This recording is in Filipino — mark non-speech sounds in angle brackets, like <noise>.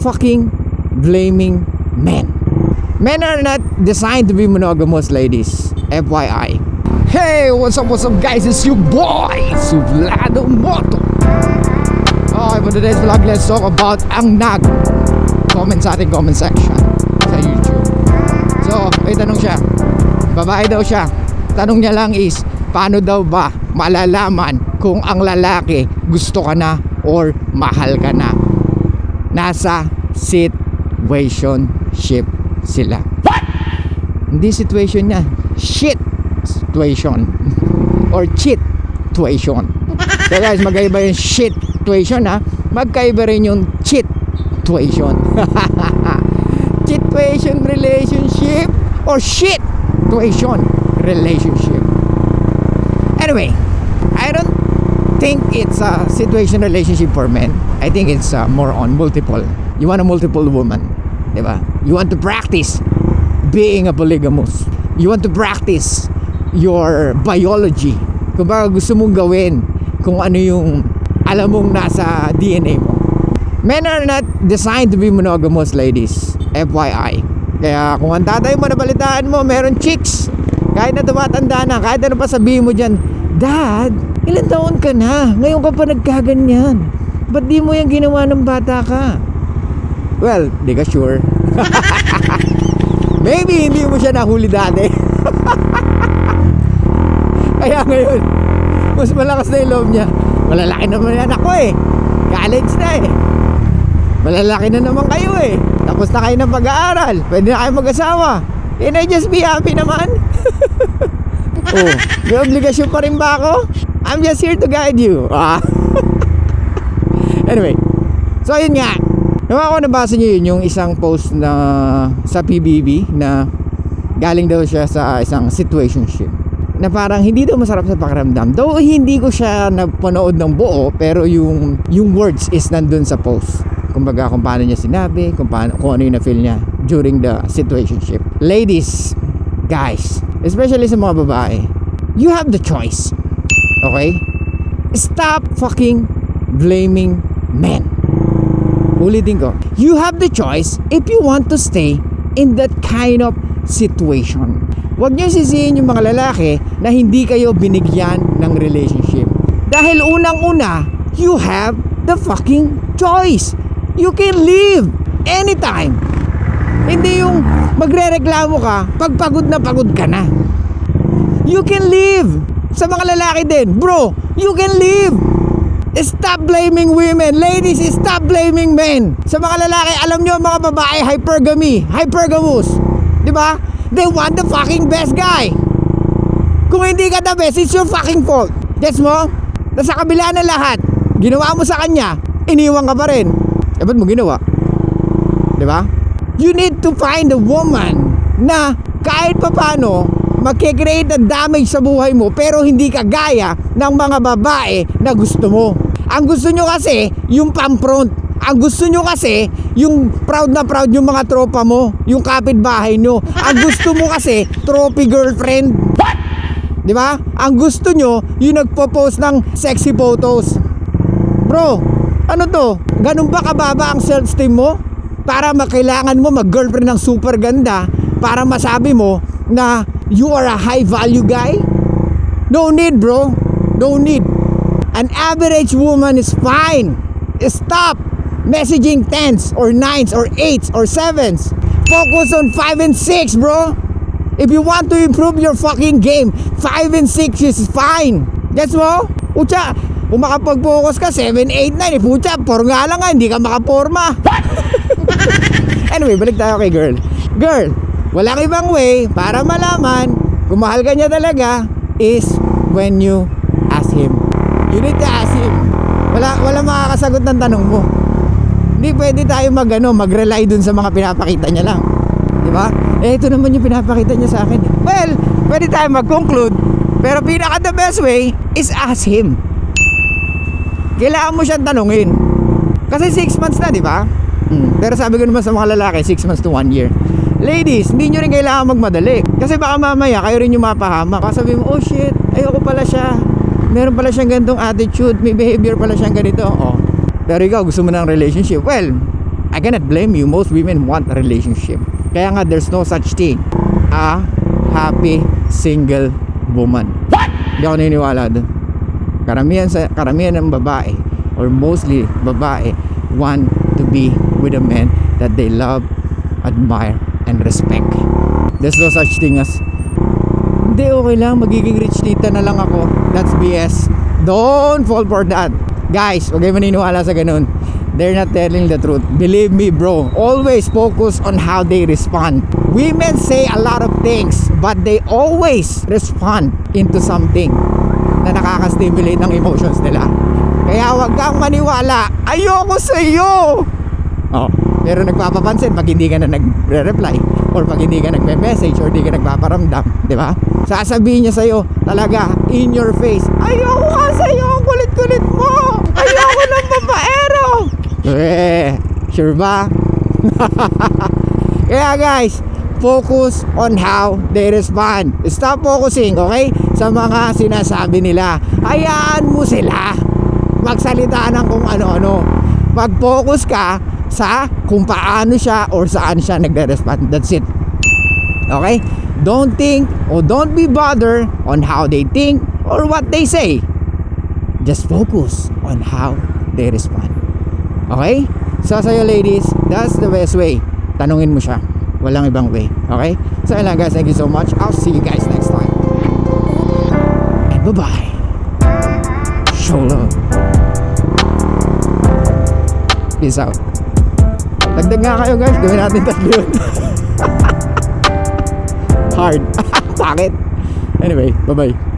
fucking blaming men. Men are not designed to be monogamous, ladies. FYI. Hey, what's up, what's up, guys? It's your boy, Sublado Moto. Okay, for today's vlog, let's talk about ang nag comment sa ating comment section sa YouTube. So, may tanong siya. Babae daw siya. Tanong niya lang is, paano daw ba malalaman kung ang lalaki gusto ka na or mahal ka na? Nasa situationship sila. What? Hindi situation niya. Shit situation. <laughs> or cheat situation. So guys, magkaiba yung shit situation ha. Magkaiba rin yung cheat situation. <laughs> situation relationship or shit situation relationship. Anyway, I don't think it's a situation relationship for men. I think it's uh, more on multiple. You want a multiple woman, di ba? You want to practice being a polygamous. You want to practice your biology. Kung baka gusto mong gawin kung ano yung alam mong nasa DNA mo. Men are not designed to be monogamous, ladies. FYI. Kaya kung ang tatay mo nabalitaan mo, meron chicks. Kahit na tumatanda na, kahit ano pa sabihin mo dyan, Dad, ilan taon ka na? Ngayon ka pa nagkaganyan. Ba't di mo yung ginawa ng bata ka? Well, di ka sure. <laughs> Maybe hindi mo siya nahuli dati. <laughs> Kaya ngayon, mas malakas na yung loob niya. Malalaki naman yan ako eh. College na eh. Malalaki na naman kayo eh. Tapos na kayo ng pag-aaral. Pwede na kayo mag-asawa. Can I just be happy naman? <laughs> oh, may obligasyon pa rin ba ako? I'm just here to guide you. Ah. Anyway, so ayun nga. Naman ako nabasa niyo yun, yung isang post na sa PBB na galing daw siya sa isang situationship na parang hindi daw masarap sa pakiramdam. Though hindi ko siya napanood ng buo, pero yung yung words is nandun sa post. Kumbaga kung paano niya sinabi, kung paano kung ano yung na-feel niya during the situationship. Ladies, guys, especially sa mga babae, you have the choice. Okay? Stop fucking blaming men. Ulitin ko. You have the choice if you want to stay in that kind of situation. Huwag niyo sisihin yung mga lalaki na hindi kayo binigyan ng relationship. Dahil unang-una, you have the fucking choice. You can leave anytime. Hindi yung magre-reklamo ka pag pagod na pagod ka na. You can leave. Sa mga lalaki din, bro, you can leave. Stop blaming women. Ladies, stop blaming men. Sa mga lalaki, alam nyo mga babae, hypergamy, hypergamous. Di ba? They want the fucking best guy. Kung hindi ka the best, it's your fucking fault. Gets mo? Nasa kabila ng lahat, ginawa mo sa kanya, iniwan ka pa rin. Eh, ba't mo ginawa? Di ba? You need to find a woman na kahit papano, magkikreate ng damage sa buhay mo pero hindi ka gaya ng mga babae na gusto mo. Ang gusto nyo kasi, yung pampront. Ang gusto nyo kasi, yung proud na proud yung mga tropa mo, yung kapitbahay nyo. Ang gusto mo kasi, trophy girlfriend. Di ba? Ang gusto nyo, yung nagpo-post ng sexy photos. Bro, ano to? Ganun ba kababa ang self-esteem mo? Para makailangan mo mag-girlfriend ng super ganda para masabi mo na you are a high value guy? No need, bro. No need. An average woman is fine. Stop messaging 10s or 9s or 8s or 7s. Focus on 5 and 6, bro. If you want to improve your fucking game, 5 and 6 is fine. Gets mo? Pucha, kung makapag-focus ka, 7, 8, 9, eh, pucha, por nga lang nga, hindi ka makaporma. <laughs> anyway, balik tayo kay girl. Girl, walang ibang way para malaman kung mahal ka niya talaga is when you ask him. To ask him. Wala, wala makakasagot ng tanong mo. Hindi pwede tayo mag, ano, mag-rely dun sa mga pinapakita niya lang. Di ba? Eh, ito naman yung pinapakita niya sa akin. Well, pwede tayo mag-conclude. Pero pinaka the best way is ask him. Kailangan mo siyang tanungin. Kasi 6 months na, di ba? Hmm. Pero sabi ko naman sa mga lalaki, 6 months to 1 year. Ladies, hindi nyo rin kailangan magmadali. Kasi baka mamaya, kayo rin yung mapahamak. Baka sabihin mo, oh shit, ayoko pala siya. Meron pala siyang ganitong attitude, may behavior pala siyang ganito. Oh. Pero ikaw, gusto mo ng relationship. Well, I cannot blame you. Most women want a relationship. Kaya nga, there's no such thing. A happy single woman. What? Hindi ako naniniwala dun. Karamihan, sa, karamihan ng babae, or mostly babae, want to be with a man that they love, admire, and respect. There's no such thing as hindi, okay lang. Magiging rich tita na lang ako. That's BS. Don't fall for that. Guys, huwag kayo maniniwala sa ganun. They're not telling the truth. Believe me, bro. Always focus on how they respond. Women say a lot of things, but they always respond into something na nakaka-stimulate ng emotions nila. Kaya huwag kang maniwala. Ayoko sa iyo. Oh, pero nagpapapansin pag hindi ka na nagre-reply or pag hindi ka nagme-message or hindi ka nagpaparamdam, di ba? Sasabihin niya sa'yo talaga in your face, ayoko ka sa'yo, ang kulit-kulit mo! Ayoko ng babaero! Eh, sure ba? <laughs> Kaya guys, focus on how they respond. Stop focusing, okay? Sa mga sinasabi nila. Hayaan mo sila magsalita ng kung ano-ano. Mag-focus ka sa kung paano siya or saan siya nagre-respond. That's it. Okay? Don't think or don't be bothered on how they think or what they say. Just focus on how they respond. Okay? So sa'yo ladies, that's the best way. Tanungin mo siya. Walang ibang way. Okay? So yun lang guys, thank you so much. I'll see you guys next time. And bye-bye. Show love. Peace out. Dagdag nga kayo guys, gawin natin tatlo. <laughs> Hard. <laughs> Bakit? Anyway, bye-bye.